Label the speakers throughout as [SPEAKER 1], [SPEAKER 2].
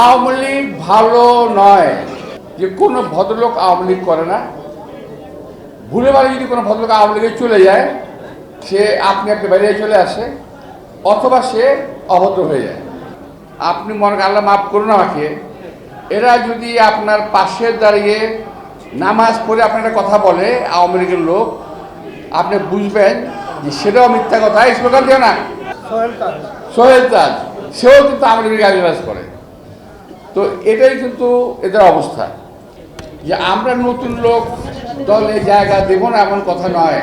[SPEAKER 1] আওয়ামী লীগ ভালো নয় যে কোনো ভদ্রলোক আওয়ামী লীগ করে না। ভুলে বাড়ি যদি কোনো ভদ্রলোক আওয়ামী লীগে চলে যায় সে আপনি আপনি বাইরে চলে আসে অথবা সে অভদ্র হয়ে যায়। আপনি মনে আল্লাহ মাফ করুন আমাকে এরা যদি আপনার পাশে দাঁড়িয়ে নামাজ পড়ে আপনার একটা কথা বলে আওয়ামী লীগের লোক আপনি বুঝবেন যে সেটাও মিথ্যা কথা। স্লোগান দিও না। সোহেল তাজ। সেও কিন্তু আওয়ামী লীগের গালিবাজ করে তো এটাই কিন্তু এদের অবস্থা। যে আমরা নতুন লোক, দলে জায়গা দেব না এমন কথা নয়।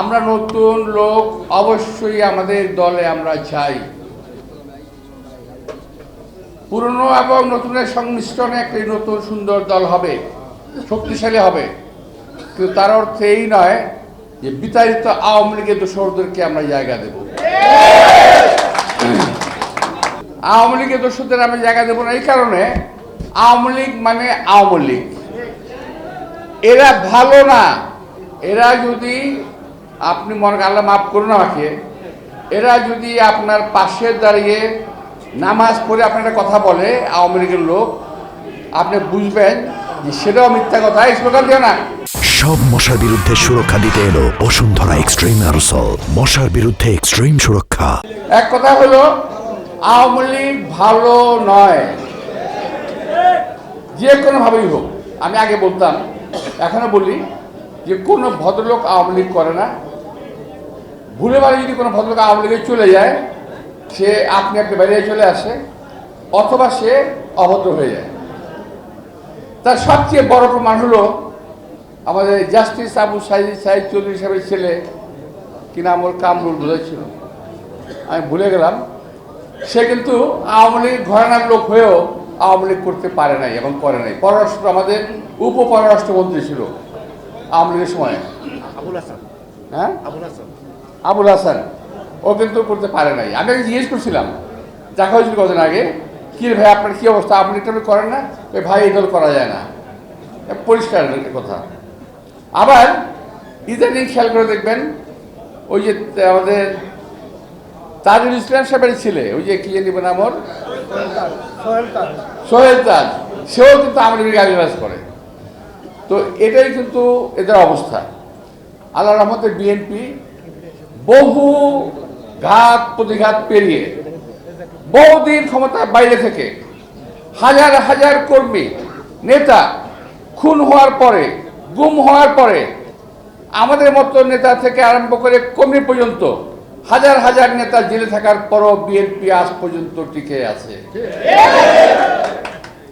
[SPEAKER 1] আমরা নতুন লোক, অবশ্যই আমাদের দলে আমরা চাই। পুরনো এবং নতুনের সংমিশ্রণে একটি নতুন সুন্দর দল হবে, শক্তিশালী হবে। কিন্তু তার অর্থ এই নয় যে বিতাড়িত আওয়ামী লীগের দোষরদেরকে আমরা জায়গা দেব। আওয়ামী লীগের দোষদের আমি জায়গা দেবো না এই কারণে আওয়ামী লীগ মানে আওয়ামী লীগ। এরা ভালো না। এরা যদি আপনি মনে আল্লাহ মাফ করুন আমাকে এরা যদি আপনার পাশে দাঁড়িয়ে নামাজ পড়ে আপনার একটা কথা বলে আওয়ামী লীগের লোক আপনি বুঝবেন যে সেটাও মিথ্যা কথা স্লোগান দিও না।
[SPEAKER 2] সব মশার বিরুদ্ধে সুরক্ষা দিতে এলো বসুন্ধরা এক্সট্রিম অ্যারোসল। মশার বিরুদ্ধে এক্সট্রিম সুরক্ষা।
[SPEAKER 1] এক কথা হলো আওয়ামী লীগ ভালো নয়। যে কোনোভাবেই হোক, আমি আগে বলতাম, এখনও বলি যে কোনো ভদ্রলোক আওয়ামী লীগ করে না। ভুলে বাড়ি যদি কোনো ভদ্রলোক আওয়ামী লীগে চলে যায়, সে আপনি আপনি বাইরে চলে আসে, অথবা সে অভদ্র হয়ে যায়। তার সবচেয়ে বড় প্রমাণ হলো আমাদের জাস্টিস আবু সাইদ সাইদ চৌধুরী সাহেবের ছেলে কি নাম ওর কামরুল বোধহয় ছিল। আমি ভুলে গেলাম। সে কিন্তু আওয়ামী লীগ ঘরানার লোক হয়েও আওয়ামী লীগ করতে পারে নাই এবং করে নাই। পররাষ্ট্র আমাদের উপ পররাষ্ট্রমন্ত্রী ছিল আওয়ামী লীগের সময়।
[SPEAKER 3] আবুল হাসান।
[SPEAKER 1] হ্যাঁ?
[SPEAKER 3] আবুল হাসান।
[SPEAKER 1] আবুল হাসান। ও কিন্তু করতে পারে নাই। আমি আগে জিজ্ঞেস করছিলাম দেখা হয়েছিল কদিন আগে? কি ভাই আপনার কী অবস্থা? আপনি এটা করেন না? ওই ভাই এই দল করা যায় না। পরিষ্কার কথা। আবার ইদানিং খেয়াল করে দেখবেন ওই যে আমাদের তাজুল ইসলাম সাহেবের ছেলে ওই যে কি জানি নাম? ওর সোহেল তাজ। সেও কিন্তু আমাদের গালিবাজ করে। তো এটাই কিন্তু এদের অবস্থা। আল্লাহ রহমতের বিএনপি বহু ঘাত প্রতিঘাত পেরিয়ে বহুদিন ক্ষমতার বাইরে থেকে হাজার হাজার কর্মী নেতা খুন হওয়ার পরে গুম হওয়ার পরে আমাদের মতো নেতা থেকে আরম্ভ করে কর্মী পর্যন্ত হাজার হাজার নেতা জেলে থাকার পরও বিএনপি আজ পর্যন্ত টিকে আছে।